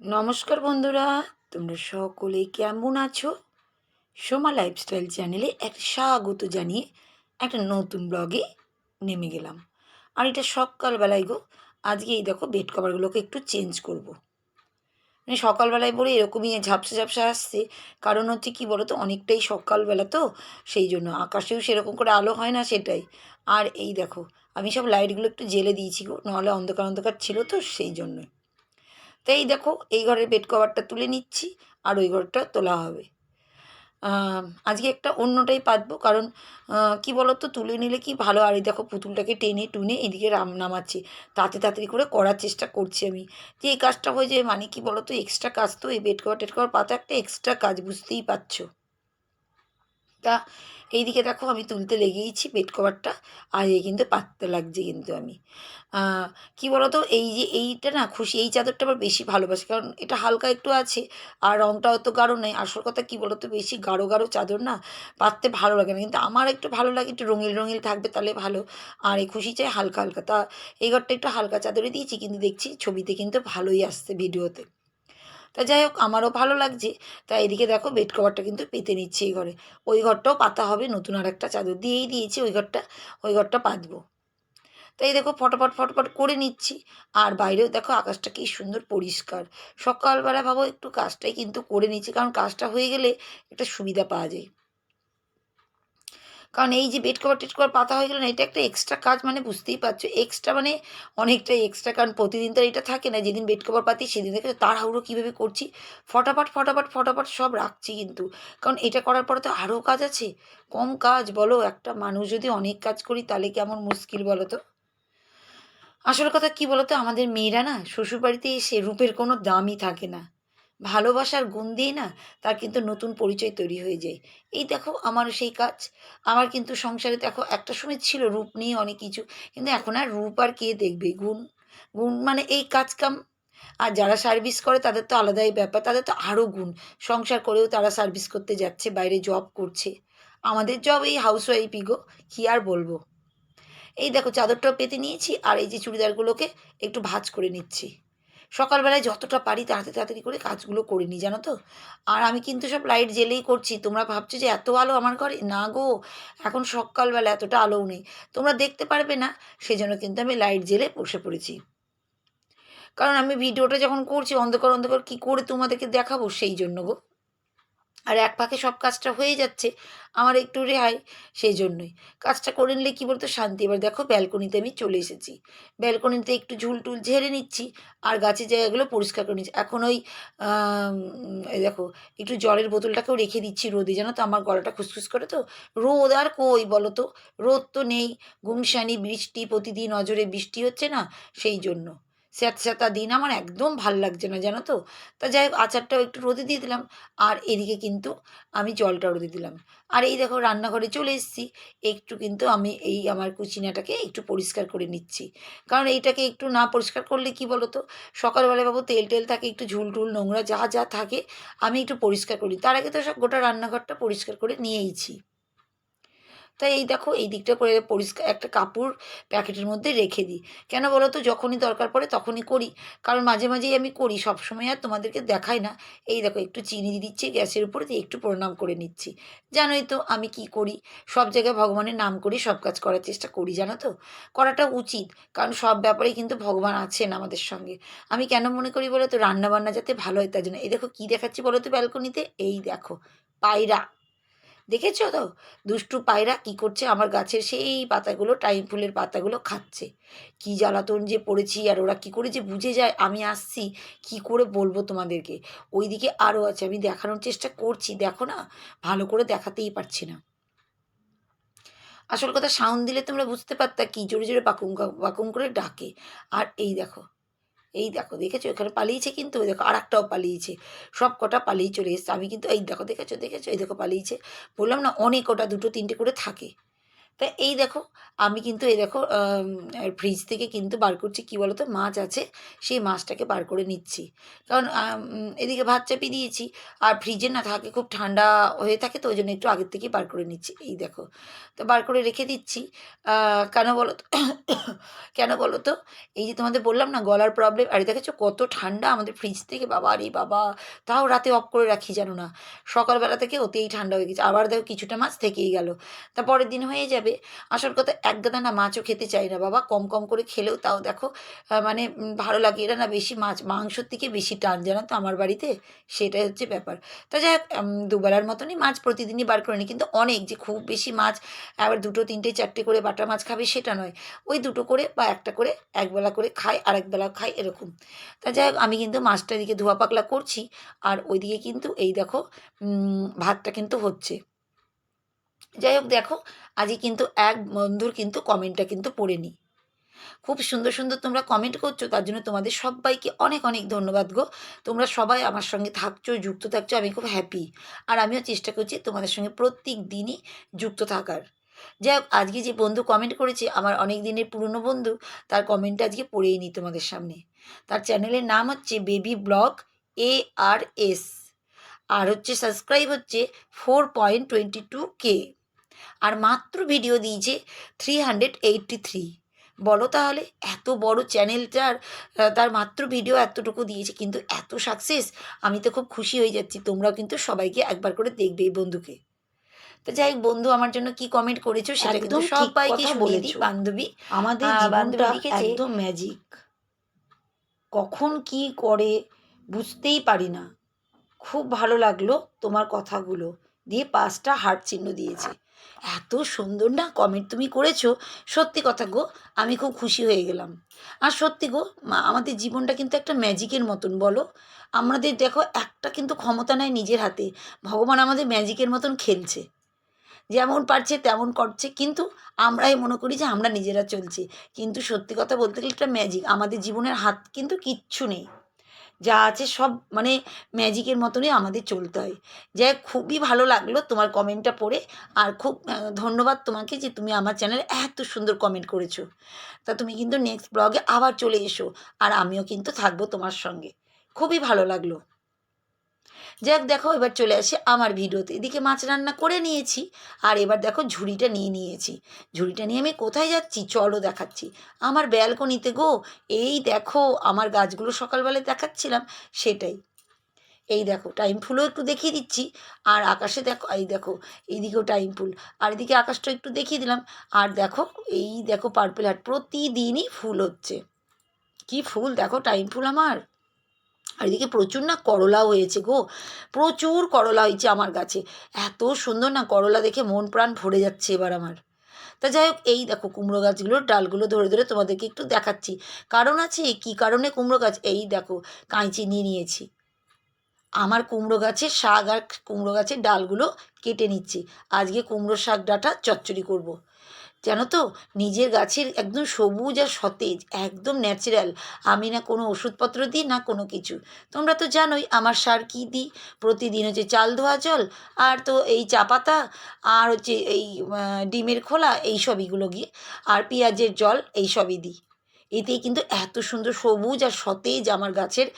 নমস্কার বন্ধুরা, তোমরা সকলে কেমন আছো? সোমা লাইফস্টাইল চ্যানেলে একটা স্বাগত জানিয়ে একটা নতুন ব্লগে নেমে গেলাম। আর এটা সকালবেলায় গো, আজকে এই দেখো বেড কভারগুলোকে একটু চেঞ্জ করব। মানে সকালবেলায় বলে এরকমই ঝাপসা ঝাপসা আসছে, কারণ হচ্ছে কি বলো তো অনেকটাই সকালবেলা তো, সেই জন্য আকাশেও সেরকম করে আলো হয় না সেটাই। আর এই দেখো, আমি সব লাইটগুলো একটু জেলে দিয়েছি গো, নাহলে অন্ধকার অন্ধকার ছিল তো সেই জন্যই। তো এই দেখো, এই ঘরের বেড কভারটা তুলে নিচ্ছি, আর ওই ঘরটা তোলা হবে। আজকে একটা অন্যটাই পাতবো, কারণ কি বলতো, তুলে নিলে কি ভালো? আর এই দেখো, পুতুলটাকে টেনে টুনে এদিকে রাম নামাচ্ছি। তাতে তাড়াতাড়ি করে করার চেষ্টা করছি আমি। যে এই কাজটা হয়ে যায় মানে কি বলতো এক্সট্রা কাজ তো, এই বেড কভার টেড কভার পাতা একটা এক্সট্রা কাজ, বুঝতেই পারছ। তা এইদিকে দেখো আমি তুলতে লেগেইছি বেড কভারটা আর এই কিন্তু পাততে লাগছে কিন্তু আমি। কি বলতো, এই যে এইটা না খুশি, এই চাদরটা আমার বেশি ভালোবাসি, কারণ এটা হালকা একটু আছে, আর রঙটা অত গাঢ় নেই আসল কথা কি বলতো, বেশি গাঢ় গাঢ় চাদর না পাততে ভালো লাগে না, কিন্তু আমার একটু ভালো লাগে, একটু রঙিল রঙিল থাকবে তাহলে ভালো, আর এই খুশি চাই হালকা হালকা। তা এই ঘরটা একটু হালকা চাদরে দিয়েছি, কিন্তু দেখছি ছবিতে কিন্তু ভালোই আসছে ভিডিওতে তা যাই হোক, আমারও ভালো লাগছে। তা এদিকে দেখো বেড কভারটা কিন্তু পেতে নিচ্ছে এই ঘরে। ওই ঘরটাও পাতা হবে, নতুন আর একটা চাদর দিয়েই দিয়েছি, ওই ঘরটা ওই ঘরটা পাতবো। তাই দেখো ফটোফট ফটোফট করে নিচ্ছি। আর বাইরেও দেখো আকাশটা কি সুন্দর পরিষ্কার। সকালবেলা ভাবো একটু কাজটাই কিন্তু করে নিচ্ছি, কারণ কাজটা হয়ে গেলে একটা সুবিধা পাওয়া যায়। কারণ এই যে বেড কভার টেড কভার পাতা হয়ে গেল না, এটা একটা এক্সট্রা কাজ মানে বুঝতেই পারছ। এক্সট্রা মানে অনেকটাই এক্সট্রা কারণ প্রতিদিন তো এটা থাকে না, যেদিন বেড কভার পাতি, সেদিন থেকে তাড়াহুড়ো কীভাবে করছি। ফটাফট ফটাফট ফটাফট সব রাখছি কিন্তু। কারণ এটা করার পরে তো আরও কাজ আছে। কম কাজ বলো, একটা মানুষ যদি অনেক কাজ করি তাহলে কেমন মুশকিল বলো তো? আসল কথা কি বলতো আমাদের মেয়েরা না শ্বশুরবাড়িতে এসে রূপের কোনো দামই থাকে না। ভালোবাসার গুণ দিয়ে না তার কিন্তু নতুন পরিচয় তৈরি হয়ে যায়। এই দেখো আমারও সেই কাজ। আমার কিন্তু সংসারে দেখো একটা সময় ছিল রূপ নিয়ে অনেক কিছু, কিন্তু এখন আর রূপ আর কে দেখবে? গুণ। গুণ মানে এই কাজ কাম। আর যারা সার্ভিস করে তাদের তো আলাদাই ব্যাপার, তাদের তো আরও গুণ। সংসার করেও তারা সার্ভিস করতে যাচ্ছে, বাইরে জব করছে। আমাদের জব এই হাউস ওয়াইফই গো, কী আর বলব? এই দেখো চাদরটাও পেতে নিয়েছি, আর এই যে চুড়িদারগুলোকে একটু ভাজ করে নিচ্ছি। সকালবেলায় যতটা পারি তাড়াতাড়ি তাড়াতাড়ি করে কাজগুলো করে জানো তো? আর আমি কিন্তু সব লাইট জেলেই করছি। তোমরা ভাবছ যে এত আলো আমার ঘরে? না গো, এখন সকালবেলা এতটা আলোও নেই। তোমরা দেখতে পারবে না, সেজন্য কিন্তু আমি লাইট জেলে বসে পড়েছি। কারণ আমি ভিডিওটা যখন করছি, অন্ধকার অন্ধকার, কী করে তোমাদেরকে দেখাবো সেই জন্য গো? আর এক পাকে সব কাজটা হয়ে যাচ্ছে, আমার একটু রেহাই সেই জন্যই কাজটা করে নিলে কী বলতো শান্তি? এবার দেখো ব্যালকনিতে আমি চলে এসেছি। ব্যালকনিতে একটু ঝুল টুল ঝেড়ে নিচ্ছি আর গাছের জায়গাগুলো পরিষ্কার করে নিচ্ছি। এখন ওই দেখো একটু জলের বোতলটাকেও রেখে দিচ্ছি রোদে। জানো তো আমার গলাটা খুসখুস করে তো? রোদ আর কই বলো তো? রোদ তো নেই। গুমসানি বৃষ্টি, প্রতিদিন নজরে বৃষ্টি হচ্ছে না? সেই জন্য স্যাঁতস্যাঁতা দিন আমার একদম ভালো লাগছে না, জানো তো? তা যাই হোক, আচারটাও একটু রোদে দিয়ে দিলাম। আর এদিকে কিন্তু আমি জলটা রোদে দিলাম। আর এই দেখো, রান্নাঘরে চলে এসেছি। একটু কিন্তু আমি এই আমার কুচিনাটাকে একটু পরিষ্কার করে নিচ্ছি। কারণ এইটাকে একটু না পরিষ্কার করলে কি বলো তো সকালবেলা বাবু তেল টেল থাকে, একটু ঝুল টুল, নোংরা যা যা থাকে, আমি একটু পরিষ্কার করি তার আগে তো সব গোটা রান্নাঘরটা পরিষ্কার করে নিয়েইছি। তাই এই দেখো, এই দিকটা করে পরিষ্কার একটা কাপড় প্যাকেটের মধ্যে রেখে দিই। কেন বলো তো? যখনই দরকার পড়ে তখনই করি। কারণ মাঝে মাঝেই আমি করি, সবসময় আর তোমাদেরকে দেখাই না। এই দেখো, একটু চিনি দিয়ে দিচ্ছি, গ্যাসের উপরে দিয়ে একটু প্রণাম করে নিচ্ছি। জানোই তো আমি কি করি? সব জায়গায় ভগবানের নাম করি, সব কাজ করার চেষ্টা করি, জানো তো? করাটা উচিত, কারণ সব ব্যাপারেই কিন্তু ভগবান আছেন আমাদের সঙ্গে। আমি কেন মনে করি বলো তো? রান্নাবান্না যাতে ভালো হয় তার জন্য। এই দেখো, কী দেখাচ্ছি বলো তো ব্যালকনিতে? এই দেখো, পায়রা। দেখেছ তো? দুষ্টু পায়রা কি করছে? আমার গাছের সেই পাতাগুলো, টাইম ফুলের পাতাগুলো খাচ্ছে। কি জ্বালাতন যে পড়েছি আর ওরা কি করে যে বুঝে যায়? আমি আসছি, কি করে বলব তোমাদেরকে? ওইদিকে আরও আছে, আমি দেখানোর চেষ্টা করছি। দেখো না, ভালো করে দেখাতেই পারছি না। আসল কথা, সাউন্ড দিলে তোমরা বুঝতে পারতা কি? জোরে জোরে পাকুম পাকুম করে ডাকে। আর এই দেখো এই দেখো দেখেছ? এখানে পালিয়েছে কিন্তু ওই দেখো আর একটাও পালিয়েছে। সব কটা পালিয়ে চলে এসছে। আমি কিন্তু এই দেখো, দেখেছ দেখেছ? এই দেখো পালিয়েছে। বললাম না, অনেক ওটা দুটো তিনটে করে থাকে। তা এই দেখো, আমি কিন্তু এই দেখো ফ্রিজ থেকে কিন্তু বার করছি, কী বলো তো মাছ আছে, সেই মাছটাকে বার করে নিচ্ছি। কারণ এদিকে ভাত চাপিয়ে দিয়েছি, আর ফ্রিজে না থাকে, খুব ঠান্ডা হয়ে থাকে, তো ওই জন্য একটু আগের থেকেই বার করে নিচ্ছি, এই দেখো। তো বার করে রেখে দিচ্ছি কেন বলো তো কেন বলো তো এই যে তোমাদের বললাম না, গলার প্রবলেম আর দেখেছ, কত ঠান্ডা আমাদের ফ্রিজ থেকে, বাবা আরে বাবা, তাও রাতে অফ করে রাখি জানো না। সকালবেলা থেকে ওতেই ঠান্ডা হয়ে গেছে, আবার দেখো কিছুটা মাছ থেকেই গেল। তা পরের দিন হয়ে যাবে আসল কথা, এক গাদা না মাছও খেতে চাই না বাবা। কম কম করে খেলেও তাও দেখো মানে ভালো লাগে। এরা না বেশি মাছ, মাংসর থেকে বেশি টান জানো তো আমার বাড়িতে? সেটাই হচ্ছে ব্যাপার। তা যাই দুবেলার মতনই মাছ প্রতিদিনই বার করে নিই কিন্তু অনেক যে খুব বেশি মাছ, আবার দুটো, তিনটে, চারটে করে বাটা মাছ খাবে সেটা নয়। ওই দুটো করে বা একটা করে একবেলা করে খাই আর একবেলা খাই এরকম। তা যাই আমি কিন্তু মাছটা দিকে ধোয়া পাকলা করছি। আর ওইদিকে কিন্তু এই দেখো ভাতটা কিন্তু হচ্ছে। যাই হোক দেখো আজকে কিন্তু এক বন্ধুর কিন্তু কমেন্টটা কিন্তু পড়ে নিই। খুব সুন্দর সুন্দর তোমরা কমেন্ট করছ, তার জন্য তোমাদের সবাইকে অনেক অনেক ধন্যবাদ গো। তোমরা সবাই আমার সঙ্গে থাকছো, যুক্ত থাকছো, আমি খুব হ্যাপি আর আমিও চেষ্টা করছি তোমাদের সঙ্গে প্রত্যেক দিনই যুক্ত থাকার। যাই হোক, আজকে যে বন্ধু কমেন্ট করেছে, আমার অনেক দিনের পুরনো বন্ধু, তার কমেন্টটা আজকে পড়েই নিই তোমাদের সামনে। তার চ্যানেলের নাম হচ্ছে baby blog A R S আর হচ্ছে সাবস্ক্রাইব হচ্ছে four point twenty two K আর মাত্র ভিডিও দিয়েছে থ্রি হান্ড্রেড এইটটি থ্রি বলো তাহলে এত বড় চ্যানেলটার তার মাত্র ভিডিও এতটুকু দিয়েছে কিন্তু এত সাকসেস আমি তো খুব খুশি হয়ে যাচ্ছি তোমরাও কিন্তু সবাইকে একবার করে দেখবে এই বন্ধুকে। তো যাই বন্ধু আমার জন্য কি কমেন্ট করেছ সেটা কিন্তু সবাইকে কথা দিই বান্ধবী। আমাদের জীবনটা একদম ম্যাজিক কখন কি করে বুঝতেই পারি না। খুব ভালো লাগল তোমার কথাগুলো। দিয়ে পাঁচটা হার্ট চিহ্ন দিয়েছে। এত সুন্দর না কমেন্ট তুমি করেছ? সত্যি কথা গো, আমি খুব খুশি হয়ে গেলাম। আর সত্যি গো, মা- আমাদের জীবনটা কিন্তু একটা ম্যাজিকের মতন, বলো? আমাদের দেখো, একটা কিন্তু ক্ষমতা নাই নিজের হাতে। ভগবান আমাদের ম্যাজিকের মতন খেলছে। যেমন পারছে, তেমন করছে। কিন্তু আমরাই মনে করি যে আমরা নিজেরা চলছি। কিন্তু সত্যি কথা বলতে গেলে একটা ম্যাজিক আমাদের জীবনের হাত কিন্তু কিচ্ছু নেই। যা আছে সব মানে ম্যাজিকের মতনই আমাদের চলতে হয়। যাই খুবই ভালো লাগল তোমার কমেন্টটা পড়ে। আর খুব ধন্যবাদ তোমাকে যে তুমি আমার চ্যানেলে এত সুন্দর কমেন্ট করেছ। তা তুমি কিন্তু নেক্সট ব্লগে আবার চলে এসো। আর আমিও কিন্তু থাকব তোমার সঙ্গে। খুবই ভালো লাগল। যাক দেখো, এবার চলে আসে আমার ভিডিওতে। এদিকে মাছ রান্না করে নিয়েছি, আর এবার দেখো ঝুড়িটা নিয়ে নিয়েছি। ঝুড়িটা নিয়ে আমি কোথায় যাচ্ছি? চলো দেখাচ্ছি। আমার ব্যালকনিতে গো, এই দেখো আমার গাছগুলো সকালবেলায় দেখাচ্ছিলাম, সেটাই। এই দেখো, টাইম ফুলও একটু দেখিয়ে দিচ্ছি, আর আকাশে দেখো, এই দেখো, এইদিকেও টাইম ফুল। আর এদিকে আকাশটা একটু দেখিয়ে দিলাম, আর দেখো, এই দেখো পার্পেল হার্ট প্রতিদিনই ফুল হচ্ছে। কি ফুল দেখো, টাইম ফুল আমার। আর এদিকে প্রচুর না করলাও হয়েছে গো। প্রচুর করলা হয়েছে আমার গাছে। এত সুন্দর না করলা দেখে মন প্রাণ ভরে যাচ্ছে এবার আমার। তা যাই হোক, এই দেখো কুমড়ো গাছগুলোর ডালগুলো ধরে ধরে তোমাদেরকে একটু দেখাচ্ছি। কারণ আছে? কি কারণে কুমড়ো গাছ? এই দেখো কাঁচি নিয়ে নিয়েছি। আমার কুমড়ো গাছের শাক আর কুমড়ো গাছের ডালগুলো কেটে নিচ্ছি। আজকে কুমড়ো শাক ডাটা চচ্চড়ি করব। জানো তো, নিজের গাছের একদম সবুজ আর সতেজ, একদম ন্যাচারাল আমি না কোনো ওষুধপত্র দিই, না কোনো কিছু। তোমরা তো জানোই আমার সার কী দিই। প্রতিদিন হচ্ছে চাল ধোয়া জল, আর তো এই চা পাতা, আর হচ্ছে এই ডিমের খোলা, এই সবইগুলো গিয়ে, আর পেঁয়াজের জল, এই সবই দিই। এতেই কিন্তু এত সুন্দর সবুজ আর সতেজ আমার গাছের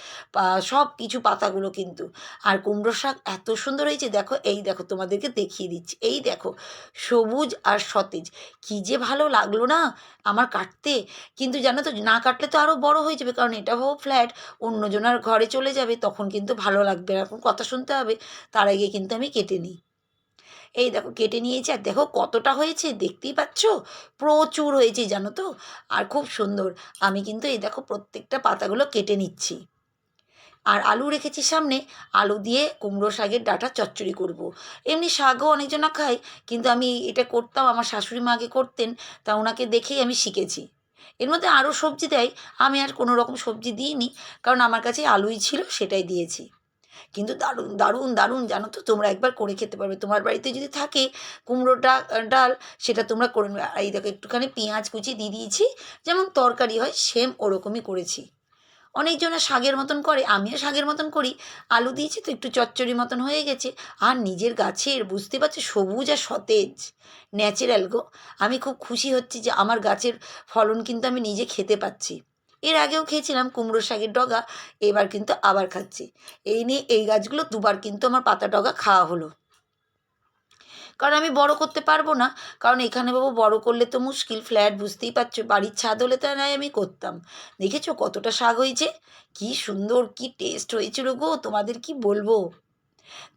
সব কিছু পাতাগুলো কিন্তু। আর কুমড়ো শাক এত সুন্দর হয়েছে, দেখো, এই দেখো, তোমাদেরকে দেখিয়ে দিচ্ছি। এই দেখো, সবুজ আর সতেজ। কি যে ভালো লাগল না আমার কাটতে। কিন্তু জানো তো, না কাটলে তো আরও বড় হয়ে যাবে, কারণ এটা হোক ফ্ল্যাট, অন্যজনার ঘরে চলে যাবে, তখন কিন্তু ভালো লাগবে এখন কথা শুনতে হবে, তার আগে কিন্তু আমি কেটে নিই। এই দেখো কেটে নিয়েছি আর দেখো কতটা হয়েছে, দেখতেই পাচ্ছ? প্রচুর হয়েছে, জানো তো? আর খুব সুন্দর। আমি কিন্তু এই দেখো প্রত্যেকটা পাতাগুলো কেটে নিচ্ছি। আর আলু রেখেছি সামনে, আলু দিয়ে কুমড়ো শাকের ডাটা চচ্চড়ি করব। এমনি শাকও অনেকজনা খায়, কিন্তু আমি এটা করতাম, আমার শাশুড়ি মাকে করতেন, তা ওনাকে দেখেই আমি শিখেছি। এর মধ্যে আরও সবজি দেয়, আমি আর কোনো রকম সবজি দিইনি, কারণ আমার কাছে আলুই ছিল, সেটাই দিয়েছি। কিন্তু দারুণ দারুণ দারুণ জানো তো তোমরা একবার করে খেতে পারবে। তোমার বাড়িতে যদি থাকে কুমড়োটা ডাল, সেটা তোমরা করে নেবে। আর এই দেখো একটুখানি পেঁয়াজ কুচি দিয়ে দিয়েছি, যেমন তরকারি হয় সেম ওরকমই করেছি। অনেকজনা শাগের মতন করে, আমিও শাগের মতন করি। আলু দিয়েছি তো একটু চচ্চড়ি মতন হয়ে গেছে। আর নিজের গাছের, বুঝতে পারছ? সবুজ আর সতেজ ন্যাচারাল গো। আমি খুব খুশি হচ্ছি যে আমার গাছের ফলন কিন্তু আমি নিজে খেতে পাচ্ছি। এর আগেও খেয়েছিলাম কুমড়ো শাকের ডগা, এবার কিন্তু আবার খাচ্ছি। এই নিয়ে এই গাছগুলো দুবার কিন্তু আমার পাতা ডগা খাওয়া হলো। কারণ আমি বড় করতে পারব না, কারণ এখানে বাবু বড় করলে তো মুশকিল, ফ্ল্যাট বুঝতেই পারছ, বাড়ির ছাদ হলে তো নয় আমি করতাম। দেখেছ কতটা শাক হয়েছে? কি সুন্দর, কি টেস্ট হয়েছিল গো, তোমাদের কি বলব?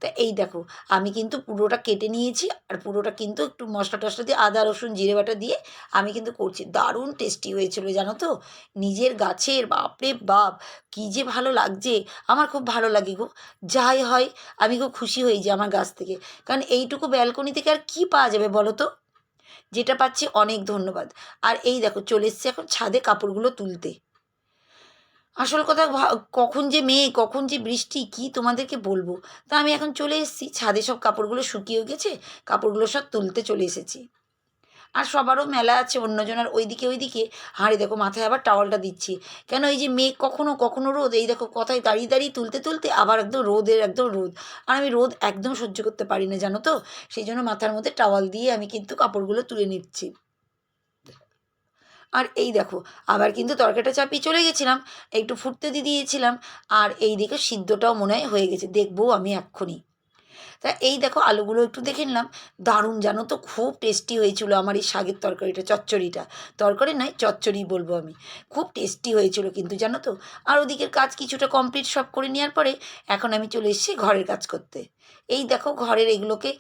তা এই দেখো, আমি কিন্তু পুরোটা কেটে নিয়েছি আর পুরোটা কিন্তু একটু মশলা টশলা দিয়ে আদা, রসুন, জিরে বাটা দিয়ে আমি কিন্তু করছি। দারুণ টেস্টি হয়েছিল জানো তো? নিজের গাছের, বাপরে বাপ, কী যে ভালো লাগছে। আমার খুব ভালো লাগে গো। যাই হয়, আমি খুব খুশি হই যে আমার গাছ থেকে। কারণ এইটুকু ব্যালকনি থেকে আর কি পাওয়া যাবে বলো তো? যেটা পাচ্ছি অনেক ধন্যবাদ। আর এই দেখো, চলে এসছে এখন ছাদে কাপড়গুলো তুলতে। আসল কথা কখন যে মেয়ে, কখন যে বৃষ্টি, কি তোমাদেরকে বলব? তা আমি এখন চলে এসেছি, ছাদে সব কাপড়গুলো শুকিয়েও গেছে, কাপড়গুলো সব তুলতে চলে এসেছি। আর সবারও মেলা আছে অন্যজনের ওইদিকে ওইদিকে। হাঁড়ি দেখো, মাথায় আবার টাওয়ালটা দিচ্ছি। কেন এই যে মেঘ কখনো কখনো রোদ, এই দেখো কথায় দাঁড়িয়ে দাঁড়িয়ে তুলতে তুলতে আবার একদম রোদের, একদম রোদ। আর আমি রোদ একদম সহ্য করতে পারি না, জানো তো? সেই জন্য মাথার মধ্যে টাওয়াল দিয়ে আমি কিন্তু কাপড়গুলো তুলে নিচ্ছি। আর এই দেখো, আবার কিন্তু তরকারিটা চাপিয়ে চলে গেছিলাম, একটু ফুটতে দিয়ে দিয়েছিলাম, আর এই দিকে সিদ্ধটাও মনে হয় হয়ে গেছে, দেখব আমি এক্ষুনি। তা এই দেখো আলুগুলো একটু দেখে নিলাম। দারুণ, জানো তো? খুব টেস্টি হয়েছিল আমার এই শাকের তরকারিটা, চচ্চড়িটা। তরকারি নয়, চচ্চড়ি বলব আমি। খুব টেস্টি হয়েছিল কিন্তু, জানো তো? আর ওদিকের কাজ কিছুটা কমপ্লিট সব করে নেওয়ার পরে এখন আমি চলে এসেছি ঘরের কাজ করতে। এই দেখো ঘরের এগুলোকে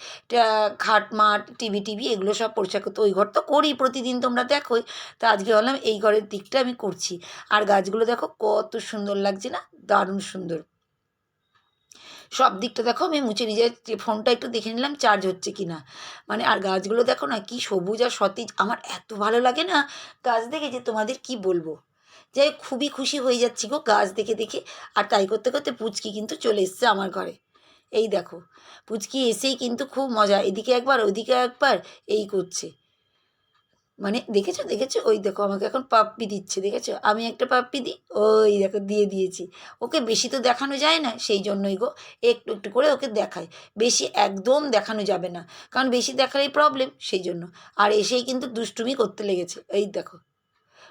খাট মাট টিভি টিভি এগুলো সব পরিষ্কার করতে। ওই ঘর তো করি, প্রতিদিন তোমরা দেখোই। তা আজকে বললাম এই ঘরের দিকটা আমি করছি। আর গাছগুলো দেখো কত সুন্দর লাগছে না? দারুণ সুন্দর। সব দিকটা দেখো, আমি মুছে নিজের ফোনটা একটু দেখে নিলাম চার্জ হচ্ছে কি না মানে আর গাছগুলো দেখো না, কি সবুজ আর সতেজ, আমার এত ভালো লাগে না গাছ দেখে যে তোমাদের কি বলব? যাই খুবই খুশি হয়ে যাচ্ছি গো গাছ দেখে দেখে, আর তাই করতে করতে পুচকি কিন্তু চলে এসছে আমার ঘরে। এই দেখো, পুচকি এসেই কিন্তু খুব মজা, এদিকে একবার, ওদিকে একবার, এই করছে। মানে দেখেছ দেখেছ? ওই দেখো, আমাকে এখন পাপ্পি দিচ্ছে, দেখেছ? আমি একটা পাপ্পি দিই, ওই দেখো, দিয়ে দিয়েছি। ওকে বেশি তো দেখানো যায় না, সেই জন্যই গো, একটু একটু করে ওকে দেখায় বেশি একদম দেখানো যাবে না, কারণ বেশি দেখালেই প্রবলেম সেই জন্য। আর এসেই কিন্তু দুষ্টুমি করতে লেগেছে, এই দেখো।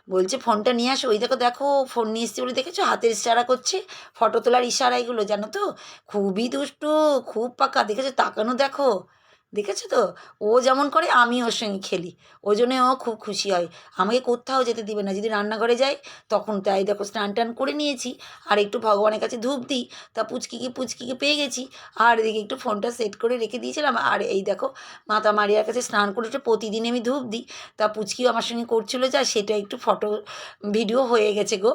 বলছে, ফোনটা নিয়ে আসো। ওই দেখো দেখো, ফোন নিয়ে এসছে বলে দেখেছ? হাতের ইশারা করছে, ফটো তোলার ইশারা এগুলো জানো তো? খুবই দুষ্টু, খুব পাকা, দেখেছ? তাকানো দেখো। দেখেছ তো? ও যেমন করে আমি ওর সঙ্গে খেলি। ওই জন্যে ও খুব খুশি হয়। আমাকে কোথাও যেতে দিবে না। যদি রান্নাঘরে যাই, তখন তাই দেখো স্নান টান করে নিয়েছি। আর একটু ভগবানের কাছে ধূপ দিই। তা পুচকিকে পুচকিকে পেয়ে গেছি। আর এদিকে একটু ফোনটা সেট করে রেখে দিয়েছিলাম। আর এই দেখো, মাতা মারিয়ার কাছে স্নান করে উঠে প্রতিদিন আমি ধূপ দিই। তা পুচকিও আমার সঙ্গে করছিল যা, সেটা একটু ফটো, ভিডিও হয়ে গেছে গো।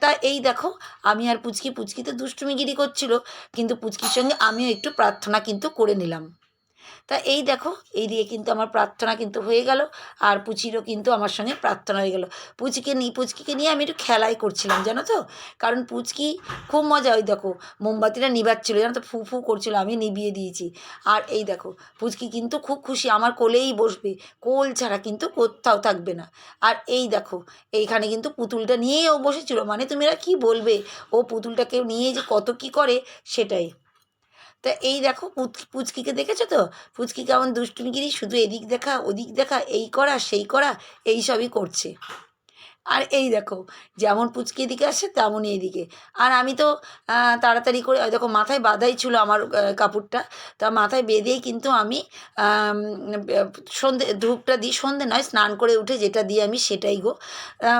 তা এই দেখো, আমি আর পুচকি পুচকি তো দুষ্টুমিগিরি করছিল। কিন্তু পুচকির সঙ্গে আমিও একটু প্রার্থনা কিন্তু করে নিলাম। তা এই দেখো, এই দিয়ে কিন্তু আমার প্রার্থনা কিন্তু হয়ে গেল, আর পুচিরও কিন্তু আমার সঙ্গে প্রার্থনা হয়ে গেল। পুচিকে নিয়ে পুচকিকে নিয়ে আমি একটু খেলাই করছিলাম, জানো তো? কারণ পুচকি খুব মজা ওই দেখো, মোমবাতিটা নিবাচ্ছিল, জানো তো? ফু ফু করছিল, আমি নিভিয়ে দিয়েছি। আর এই দেখো, পুচকি কিন্তু খুব খুশি, আমার কোলেই বসবে, কোল ছাড়া কিন্তু কোথাও থাকবে না। আর এই দেখো, এইখানে কিন্তু পুতুলটা নিয়েই ও বসেছিল মানে তুমি এরা কী বলবে? ও পুতুলটাকে নিয়ে যে কত কী করে, সেটাই। তা এই দেখো পুচকি পুচকিকে দেখেছ তো? পুচকি কেমন দুষ্টুমিগিরি শুধু এদিক দেখা, ওদিক দেখা, এই করা, সেই করা, এই সবই করছে। আর এই দেখো যেমন পুচকি এদিকে আসে তেমনই এদিকে। আর আমি তো তাড়াতাড়ি করে দেখো মাথায় বাঁধাই ছিল আমার কাপড়টা। তা মাথায় বেঁধেই কিন্তু আমি আম, সন্ধে ধূপটা দিই। সন্ধে নয় স্নান করে উঠে যেটা দিই আমি সেটাই গো।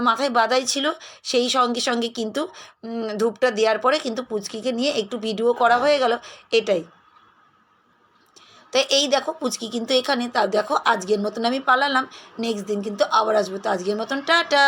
মাথায় বাঁধাই ছিল সেই সঙ্গে সঙ্গে কিন্তু ধূপটা দেওয়ার পরে কিন্তু পুচকিকে নিয়ে একটু ভিডিও করা হয়ে গেল এটাই। তো এই দেখো পুচকি কিন্তু এখানে। তা দেখো, আজকের মতন আমি পালালাম। নেক্সট দিন কিন্তু আবার আসব। তো আজকের মতন টাটা।